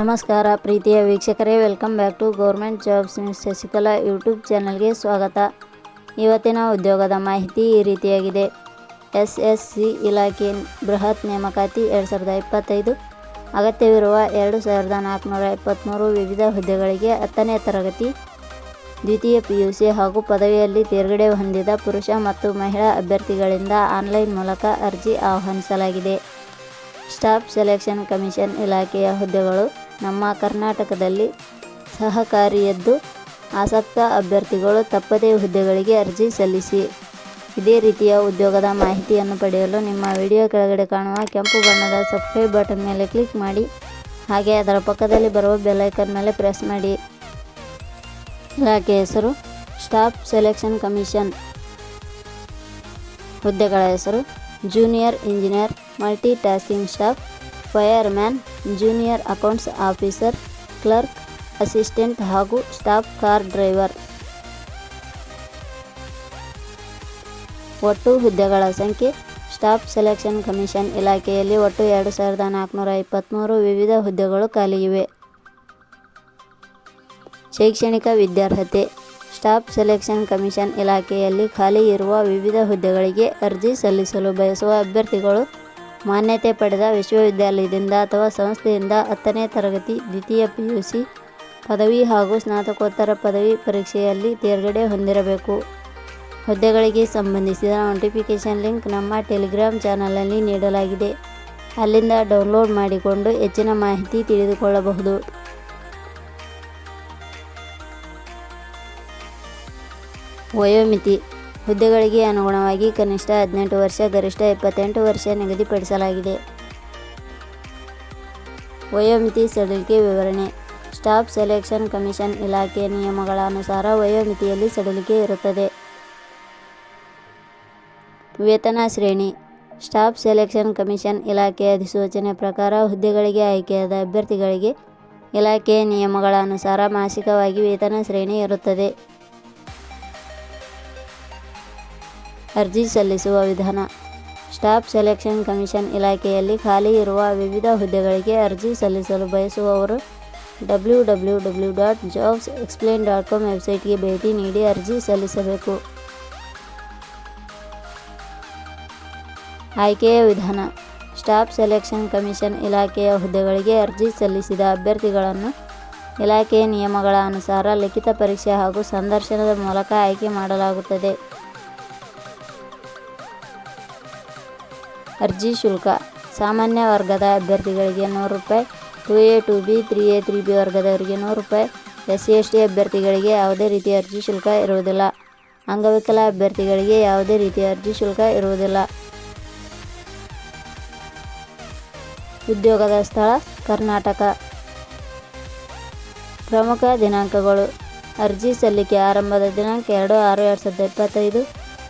ನಮಸ್ಕಾರ ಪ್ರೀತಿಯ ವೀಕ್ಷಕರೇ welcome back to government jobs news Shashikala YouTube ಚಾನಲ್ಗೆ ಸ್ವಾಗತ. ಇವತ್ತಿನ ಉದ್ಯೋಗದ ಮಾಹಿತಿ ಈ ರೀತಿಯಾಗಿದೆ. ಎಸ್ ಎಸ್ ಸಿ ಇಲಾಖೆ ಬೃಹತ್ ನೇಮಕಾತಿ ಎರಡು ಸಾವಿರದ ಇಪ್ಪತ್ತೈದು. ಅಗತ್ಯವಿರುವ ಎರಡು ಸಾವಿರದ ನಾಲ್ಕುನೂರ ಇಪ್ಪತ್ತ್ಮೂರು ವಿವಿಧ ಹುದ್ದೆಗಳಿಗೆ ಹತ್ತನೇ ತರಗತಿ, ದ್ವಿತೀಯ ಪಿ ಯು ಸಿ ಹಾಗೂ ಪದವಿಯಲ್ಲಿ ತೇರ್ಗಡೆ ಹೊಂದಿದ ಪುರುಷ ಮತ್ತು ಮಹಿಳಾ ಅಭ್ಯರ್ಥಿಗಳಿಂದ ಆನ್ಲೈನ್ ಮೂಲಕ ಅರ್ಜಿ ಆಹ್ವಾನಿಸಲಾಗಿದೆ. ಸ್ಟಾಫ್ ಸೆಲೆಕ್ಷನ್ ಕಮಿಷನ್ ಇಲಾಖೆಯ ಹುದ್ದೆಗಳು ನಮ್ಮ ಕರ್ನಾಟಕದಲ್ಲಿ ಸಹಕಾರಿಯದ್ದು ಆಸಕ್ತ ಅಭ್ಯರ್ಥಿಗಳು ತಪ್ಪದೇ ಹುದ್ದೆಗಳಿಗೆ ಅರ್ಜಿ ಸಲ್ಲಿಸಿ. ಇದೇ ರೀತಿಯ ಉದ್ಯೋಗದ ಮಾಹಿತಿಯನ್ನು ಪಡೆಯಲು ನಿಮ್ಮ ವಿಡಿಯೋ ಕೆಳಗಡೆ ಕಾಣುವ ಕೆಂಪು ಬಣ್ಣದ ಸಬ್ಸ್ಕ್ರೈಬ್ ಬಟನ್ ಮೇಲೆ ಕ್ಲಿಕ್ ಮಾಡಿ. ಹಾಗೆ ಅದರ ಪಕ್ಕದಲ್ಲಿ ಬರುವ ಬೆಲೈಕನ್ ಮೇಲೆ ಪ್ರೆಸ್ ಮಾಡಿ. ಇಲಾಖೆ ಹೆಸರು, ಸ್ಟಾಫ್ ಸೆಲೆಕ್ಷನ್ ಕಮಿಷನ್. ಹುದ್ದೆಗಳ ಹೆಸರು, junior engineer multi tasking staff fireman junior accounts officer, clerk, assistant ಹಾಗೂ ಸ್ಟಾಫ್ ಕಾರ್ ಡ್ರೈವರ್. ಒಟ್ಟು ಹುದ್ದೆಗಳ ಸಂಖ್ಯೆ, ಸ್ಟಾಫ್ ಸೆಲೆಕ್ಷನ್ ಕಮಿಷನ್ ಇಲಾಖೆಯಲ್ಲಿ ಒಟ್ಟು ಎರಡು ಸಾವಿರದ ನಾಲ್ಕುನೂರ ಇಪ್ಪತ್ತ್ಮೂರು ವಿವಿಧ ಹುದ್ದೆಗಳು ಖಾಲಿ ಇವೆ. ಶೈಕ್ಷಣಿಕ ವಿದ್ಯಾರ್ಹತೆ, ಸ್ಟಾಫ್ ಸೆಲೆಕ್ಷನ್ ಕಮಿಷನ್ ಇಲಾಖೆಯಲ್ಲಿ ಖಾಲಿ ಇರುವ ವಿವಿಧ ಹುದ್ದೆಗಳಿಗೆ ಅರ್ಜಿ ಸಲ್ಲಿಸಲು ಬಯಸುವ ಅಭ್ಯರ್ಥಿಗಳು ಮಾನ್ಯತೆ ಪಡೆದ ವಿಶ್ವವಿದ್ಯಾಲಯದಿಂದ ಅಥವಾ ಸಂಸ್ಥೆಯಿಂದ ಹತ್ತನೇ ತರಗತಿ, ದ್ವಿತೀಯ ಪಿ ಯು ಸಿ ಪದವಿ ಹಾಗೂ ಸ್ನಾತಕೋತ್ತರ ಪದವಿ ಪರೀಕ್ಷೆಯಲ್ಲಿ ತೇರ್ಗಡೆ ಹೊಂದಿರಬೇಕು. ಹುದ್ದೆಗಳಿಗೆ ಸಂಬಂಧಿಸಿದ ನೋಟಿಫಿಕೇಷನ್ ಲಿಂಕ್ ನಮ್ಮ ಟೆಲಿಗ್ರಾಮ್ ಚಾನಲಲ್ಲಿ ನೀಡಲಾಗಿದೆ. ಅಲ್ಲಿಂದ ಡೌನ್ಲೋಡ್ ಮಾಡಿಕೊಂಡು ಹೆಚ್ಚಿನ ಮಾಹಿತಿ ತಿಳಿದುಕೊಳ್ಳಬಹುದು. ವಯೋಮಿತಿ ಹುದ್ದೆಗಳಿಗೆ ಅನುಗುಣವಾಗಿ ಕನಿಷ್ಠ ಹದಿನೆಂಟು ವರ್ಷ, ಗರಿಷ್ಠ ಇಪ್ಪತ್ತೆಂಟು ವರ್ಷ ನಿಗದಿಪಡಿಸಲಾಗಿದೆ. ವಯೋಮಿತಿ ಸಡಿಲಿಕೆ ವಿವರಣೆ. ಸ್ಟಾಫ್ ಸೆಲೆಕ್ಷನ್ ಕಮಿಷನ್ ಇಲಾಖೆಯ ನಿಯಮಗಳ ಅನುಸಾರ ವಯೋಮಿತಿಯಲ್ಲಿ ಸಡಿಲಿಕೆ ಇರುತ್ತದೆ. ವೇತನ ಶ್ರೇಣಿ. ಸ್ಟಾಫ್ ಸೆಲೆಕ್ಷನ್ ಕಮಿಷನ್ ಇಲಾಖೆಯ ಅಧಿಸೂಚನೆ ಪ್ರಕಾರ ಹುದ್ದೆಗಳಿಗೆ ಆಯ್ಕೆಯಾದ ಅಭ್ಯರ್ಥಿಗಳಿಗೆ ಇಲಾಖೆಯ ನಿಯಮಗಳ ಅನುಸಾರ ಮಾಸಿಕವಾಗಿ ವೇತನ ಶ್ರೇಣಿ ಇರುತ್ತದೆ. ಅರ್ಜಿ ಸಲ್ಲಿಸುವ ವಿಧಾನ. ಸ್ಟಾಫ್ ಸೆಲೆಕ್ಷನ್ ಕಮಿಷನ್ ಇಲಾಖೆಯಲ್ಲಿ ಖಾಲಿ ಇರುವ ವಿವಿಧ ಹುದ್ದೆಗಳಿಗೆ ಅರ್ಜಿ ಸಲ್ಲಿಸಲು ಬಯಸುವವರು W W W dot jobs explain dot com ವೆಬ್ಸೈಟ್ಗೆ ಭೇಟಿ ನೀಡಿ ಅರ್ಜಿ ಸಲ್ಲಿಸಬೇಕು. ಆಯ್ಕೆಯ ವಿಧಾನ. ಸ್ಟಾಫ್ ಸೆಲೆಕ್ಷನ್ ಕಮಿಷನ್ ಇಲಾಖೆಯ ಹುದ್ದೆಗಳಿಗೆ ಅರ್ಜಿ ಸಲ್ಲಿಸಿದ ಅಭ್ಯರ್ಥಿಗಳನ್ನು ಇಲಾಖೆಯ ನಿಯಮಗಳ ಅನುಸಾರ ಲಿಖಿತ ಪರೀಕ್ಷೆ ಹಾಗೂ ಸಂದರ್ಶನದ ಮೂಲಕ ಆಯ್ಕೆ ಮಾಡಲಾಗುತ್ತದೆ. ಅರ್ಜಿ ಶುಲ್ಕ. ಸಾಮಾನ್ಯ ವರ್ಗದ ಅಭ್ಯರ್ಥಿಗಳಿಗೆ ನೂರು ರೂಪಾಯಿ two A two B three A three B ವರ್ಗದವರಿಗೆ ನೂರು ರೂಪಾಯಿ. ಎಸ್ ಸಿ ಎಸ್ ಟಿ ಅಭ್ಯರ್ಥಿಗಳಿಗೆ ಯಾವುದೇ ರೀತಿಯ ಅರ್ಜಿ ಶುಲ್ಕ ಇರುವುದಿಲ್ಲ. ಅಂಗವಿಕಲ ಅಭ್ಯರ್ಥಿಗಳಿಗೆ ಯಾವುದೇ ರೀತಿಯ ಅರ್ಜಿ ಶುಲ್ಕ ಇರುವುದಿಲ್ಲ. ಉದ್ಯೋಗದ ಸ್ಥಳ, ಕರ್ನಾಟಕ. ಪ್ರಮುಖ ದಿನಾಂಕಗಳು. ಅರ್ಜಿ ಸಲ್ಲಿಕೆ ಆರಂಭದ ದಿನಾಂಕ ಎರಡು ಆರು ಎರಡು ಸಾವಿರದ ಇಪ್ಪತ್ತೈದು.